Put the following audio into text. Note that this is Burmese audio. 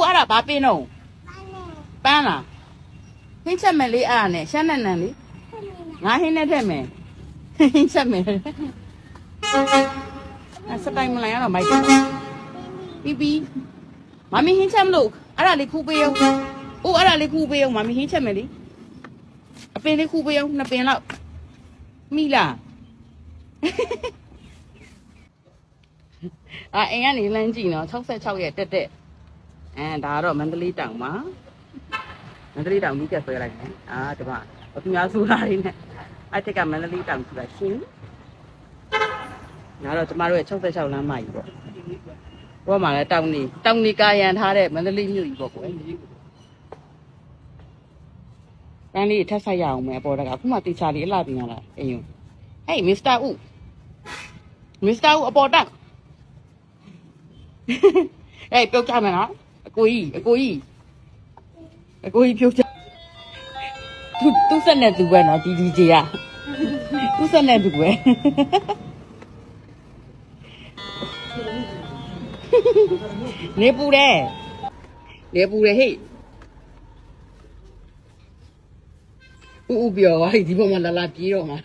ဦးအဲ့ဒါဘာပင်းတော့ပန်းလားဟင်းချက်မယ်လေးအဲ့ဒါနဲ့ရှမ်းနန်နန်လေးငါဟင်းနဲ့ထက်မယ်ဟင်းချက်မယ်အစတိုင်းမလိုက်ရတော့မိုက်တယ်ပြီးပြီးမမီဟင်းချက်မလို့အဲ့ဒါလေးခူပေးအောင်ဦးအဲ့ဒါလေးခူပေးအောင်မမီဟင်းချက်မယ်လေအပင်လေးခူပေးအောင်နှစ်ပင်လောက်မိလားအာအိမ်ကနေလမ်းကြည့်နော်66ရဲ့တက်တက် အဲဒါကတော့မန္တလေးတောင်ပါမန္တလေးတောင်ကြီးကျက်ဆွဲလိုက်တယ်အာဒီမှာအပြများဆိုတာတွေနဲ့အဲ့တက်ကမန္တလေးတောင်ဆိုတာရှင်ဒါတော့ကျမတို့ရဲ့66လမ်းမကြီးပေါ့ဘောမှာလည်းတောင်နေတောင်နေကာရန်ထားတဲ့မန္တလေးမြို့ကြီးပေါ့ကွယ်တန်းလေးထပ်ဆက်ရအောင်မယ်အပေါ်တကအခုမှတေချာလေးအလှပြင်ရတာအိမ်ယူဟေးမစ္စတာဦးမစ္စတာဦးအပေါ်တက်အေးပြုတ်ကြမယ်နော် အကိုကြီးအကိုကြီးအကိုကြီးပြုတ်ကြသူသူဆက်နေသူပဲနော်ဒီဒီကြီးอ่ะသူဆက်နေသူပဲနေပူတယ်နေပူတယ်ဟေ့ဥဥပြောပါဒီဘက်မှာလာလာပြေးတော့မှာ